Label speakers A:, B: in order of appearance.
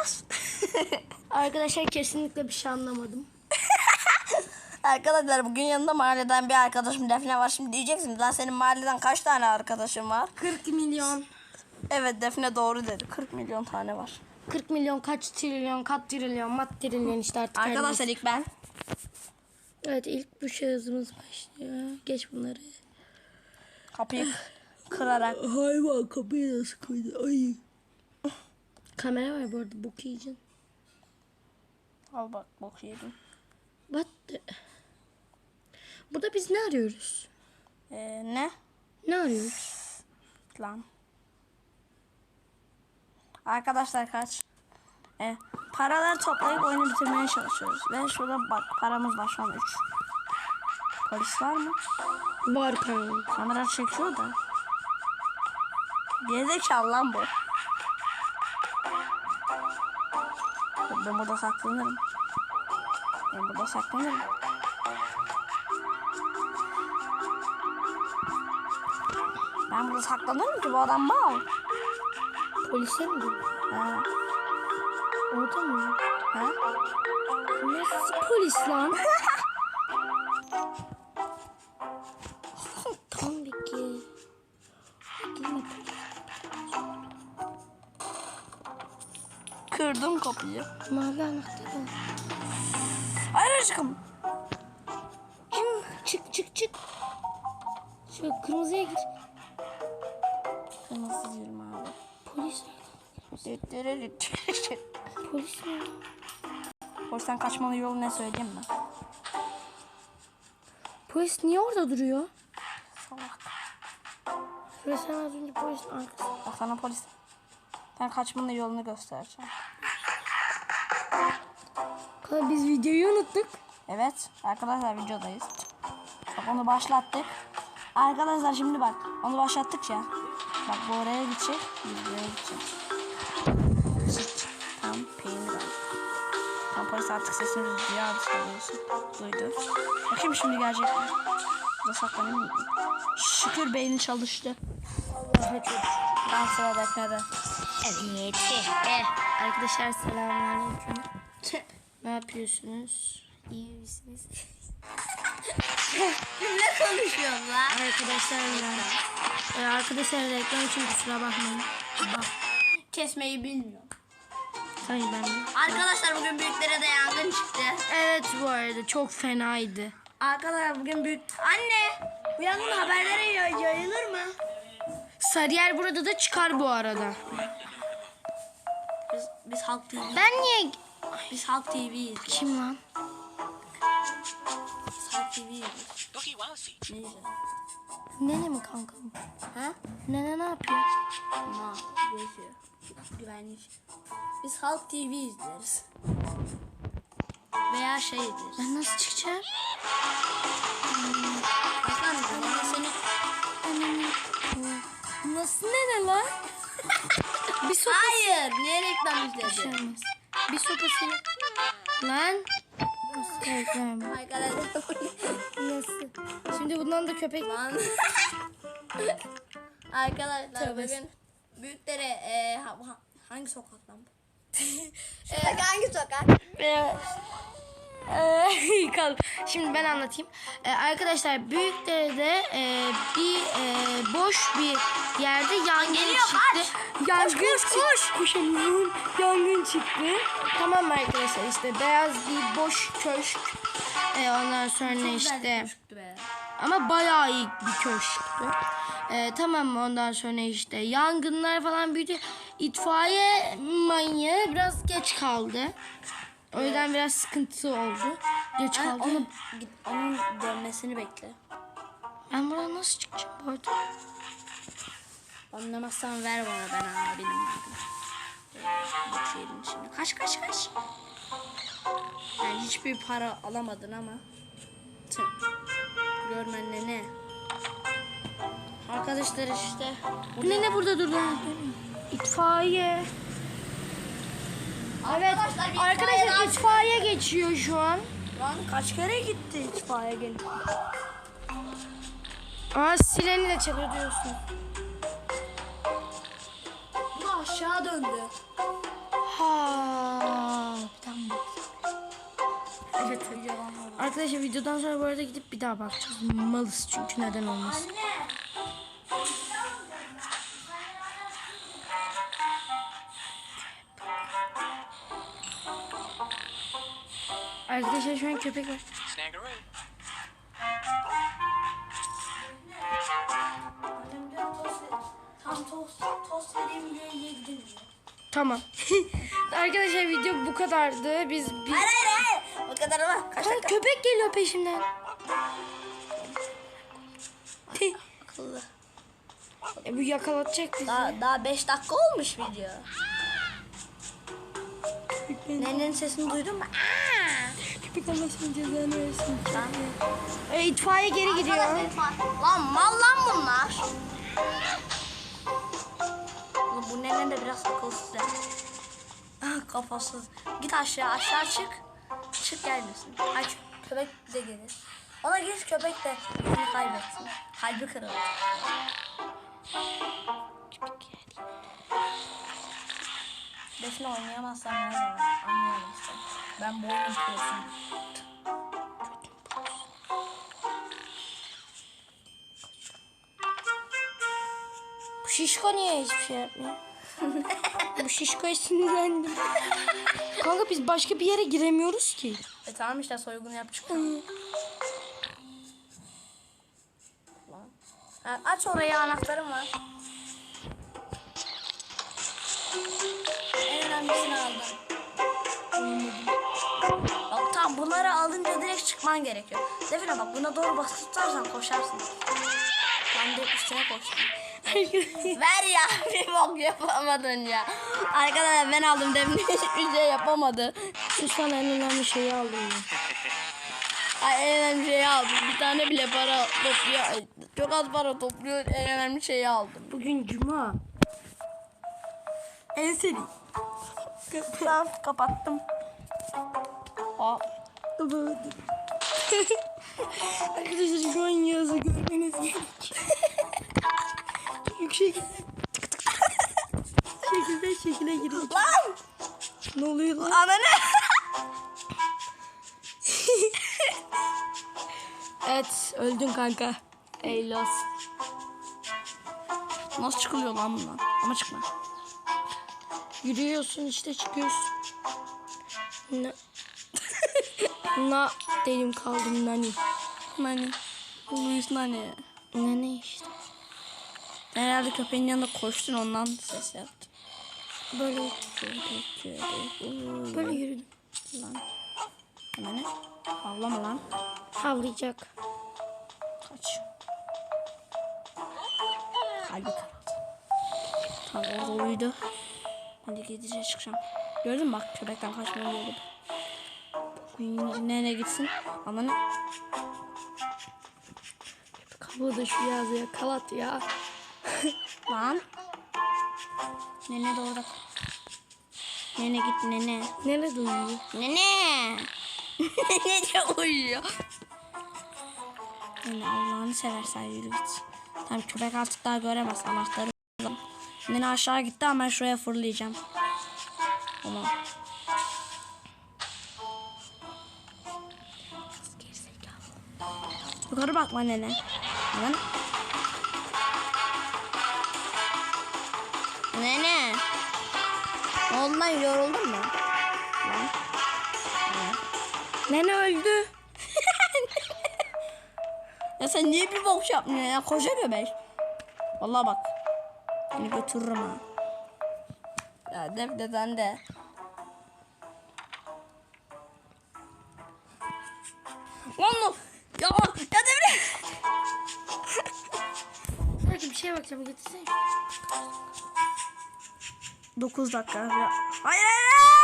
A: yapacağız?
B: Arkadaşlar kesinlikle bir şey anlamadım.
A: Arkadaşlar bugün yanında mahalleden bir arkadaşım Defne var. Şimdi diyeceksiniz lan senin mahalleden kaç tane arkadaşın var?
B: 40 milyon.
A: Evet Defne doğru dedi. 40 milyon tane var.
B: 40 milyon kaç trilyon kat trilyon mat trilyon işte artık.
A: Arkadaşlar ilk ben.
B: Evet ilk bu şahısımız başlıyor. Geç bunları.
A: Kapıyı kırarak.
B: Hayvan kapıyı nasıl koydu? Ay. Kamera var bu arada bok yiyeceksin.
A: Al bak bok yedim.
B: What the... Burada biz ne arıyoruz?
A: Ee, ne?
B: Ne arıyoruz?
A: Lan. Arkadaşlar kaç? Ee, paraları toplayıp oyunu bitirmeye çalışıyoruz. Ve şurada bak paramız var şu an 3. Polis var mı?
B: Var kanka.
A: Kamera çekiyor da. Gerizekalı lan bu. Ben burada saklanırım. Ben burada saklanırım. Ben burada saklanırım ki bu adam mal.
B: Polise mi?
A: Ha,
B: Orada mı?
A: ha?
B: Nasıl polis lan?
A: Kırdım kapıyı.
B: Mavi anahtarı.
A: Hayır aşkım.
B: Çık çık çık. Şöyle kırmızıya gir.
A: Kırmızı yerim abi.
B: Polis. Polis mi?
A: Polisten kaçmanın yolu ne söyleyeyim mi?
B: Polis niye orada duruyor?
A: Salak.
B: Sen az önce polisin arkasında.
A: Bak sana polis. Ben kaçmanın yolunu göstereceğim.
B: Kanka biz videoyu unuttuk.
A: Evet arkadaşlar videodayız. Bak onu başlattık. Arkadaşlar şimdi bak onu başlattık ya. Bak bu oraya gidecek. Biz buraya gideceğiz. Zıt. Tam peynir aldık. Tam polis artık sesini duyuyor. Duydu. Bakayım şimdi gelecek mi? Burada saklanayım mı? Şükür beyni çalıştı.
B: Allah'a çok
A: Ben sıradakine de.
B: Evet. Arkadaşlar selamünaleyküm. Ne yapıyorsunuz? İyi misiniz?
A: Ne konuşuyorsun lan?
B: arkadaşlar Ee, arkadaşlar reklam için kusura bakmayın. Bak.
A: Kesmeyi bilmiyorum.
B: Hayır ben de.
A: Arkadaşlar bugün büyüklere de yangın çıktı.
B: Evet bu arada çok fenaydı.
A: Arkadaşlar bugün büyük... Anne! Bu yangın haberlere yay- yayılır mı?
B: Sarıyer burada da çıkar bu arada.
A: Biz, biz Halk TV.
B: Ben niye...
A: Biz Halk TV'yiz.
B: Kim lan?
A: Biz Halk TV'yiz. Neyse.
B: Nene mi kanka?
A: Ha?
B: Nene ne yapıyor?
A: Ma, yaşıyor. Güvenlik. Biz Halk TV izleriz. Veya şey izleriz.
B: Ben nasıl çıkacağım?
A: Bakar mısın? Ben seni...
B: Nasıl nene lan? bir sopası.
A: Hayır! Niye reklam
B: şey
A: izledin?
B: Bir sopasıyla. Lan.
A: Arkadaşlar
B: Nasıl? Şimdi bundan da köpek.
A: Lan. Arkadaşlar
B: Tövbe.
A: bugün büyüklere e, ha- ha- hangi sokak lan bu? e, hangi sokak?
B: Ee, kal. Şimdi ben anlatayım. Ee, arkadaşlar Büyükdere'de e, bir e, boş bir yerde yangın
A: Geliyor,
B: çıktı. Yangın
A: Koş, koş,
B: koş. Koşamıyorum. Yangın çıktı. Tamam mı arkadaşlar işte beyaz bir boş köşk. Ee, ondan sonra işte ama bayağı iyi bir köşktü. Ee, tamam mı ondan sonra işte yangınlar falan büyüdü. İtfaiye manyağı biraz geç kaldı. O yüzden biraz sıkıntı oldu. Geç
A: Ha,
B: kaldı.
A: onu onun dönmesini bekle.
B: Ben buradan nasıl çıkacağım bu arada?
A: Anlamazsan ver bana ben abinin gibi. Bak şeyin şimdi. Kaç kaç kaç. Yani hiçbir para alamadın ama. Tüh. Görmenle ne? Arkadaşlar işte.
B: Ne ne burada durdu? İtfaiye. Evet.
A: Arkadaşlar itfaiye
B: geçiyor şu an.
A: Lan kaç kere gitti itfaiye gelip.
B: Aa sileni de çalıyor diyorsun.
A: Bu aşağı döndü.
B: Ha. Evet. Arkadaşlar videodan sonra bu arada gidip bir daha bakacağız. Malız çünkü neden olmasın. Anne. Arkadaşlar şu an köpek var.
C: Snaggeroo.
A: Tam tost, tost vereyim diye yedim.
B: Tamam. Arkadaşlar video bu kadardı. Biz bir...
A: Hayır hayır hayır. O kadar ama. Kaç dakika?
B: köpek geliyor peşimden.
A: Akıllı.
B: E, bu yakalatacak bizi.
A: Daha, daha 5 dakika olmuş video. Nenenin sesini duydun mu?
B: Köpek Allah'ın cezanı versin.
A: Lan.
B: E, itfaiye geri gidiyor.
A: Lan mal lan bunlar. Oğlum bu nene de biraz akılsız ya. Ah, Kafasız. Git aşağı aşağı çık. Çık gelmesin. Ay kö- köpek de gelir. Ona git köpek de seni kaybetsin. Kalbi kırılır. Defne oynayamazsan ne olur? Anlayamam işte. Ben oyunun prosuyum.
B: Bu şişko niye hiçbir şey yapmıyor? bu şişkoya sinirlendim. Kanka biz başka bir yere giremiyoruz ki.
A: E tamam işte soygun yap çık. Aç orayı anahtarım var. En önemlisini aldım. Bak tamam bunları alınca direkt çıkman gerekiyor. Defne bak buna doğru basıp tutarsan koşarsın. Ben de üstüne koştum. Ver ya bir bok yapamadın ya. Arkadaşlar ben aldım Defne hiçbir şey yapamadı.
B: Lan en önemli şeyi aldım ya.
A: Ay en önemli şeyi aldım. Bir tane bile para topluyor. Ay, Çok az para topluyor. En önemli şeyi aldım.
B: Bugün cuma. En seri.
A: Tamam kapattım. Aa,
B: Arkadaşlar şu an Yağız'ı görmeniz gerekiyor. Yüksek. şekilde şekile giriyor.
A: Lan!
B: Ne oluyor lan?
A: Ananı!
B: Evet öldün kanka. Ey los.
A: Nasıl çıkılıyor lan bundan? Ama çıkma.
B: Yürüyorsun işte çıkıyorsun. Na, na dedim kaldım nani.
A: Nani? Luis Nani.
B: Ne ne işte.
A: Herhalde köpeğin yanında koştun ondan ses yaptı.
B: Böyle böyle yürüdüm.
A: Lan. Nani? Havlama lan.
B: Havlayacak.
A: Kaç. Kalbi kırıldı. Tamam orada uyudu. Hadi gideceğiz çıkacağım. Gördün mü bak köpekten kaçmayı yolu. Nereye gitsin? Ananı.
B: Kablo şu yazı ya kalat ya.
A: Lan. Nene orada. Nene git nene.
B: Nerede uyuyor?
A: Nene. Nene de uyuyor. Nene Allah'ını seversen yürü git. Tamam köpek artık daha göremez anahtarı. Nene aşağı gitti ama ben şuraya fırlayacağım. Tamam. Yukarı bakma nene. Lan. Nene. Lan yoruldun mu? Lan.
B: Nene öldü.
A: Ya sen niye bir bok yapmıyorsun ya koca göbek? Vallahi bak. Seni götürürüm ha. Ya dev deden de. Lan lan. Ya devre.
B: Belki bir şeye bakacağım getirsene.
A: 9 dakika. Ya. Hayır hayır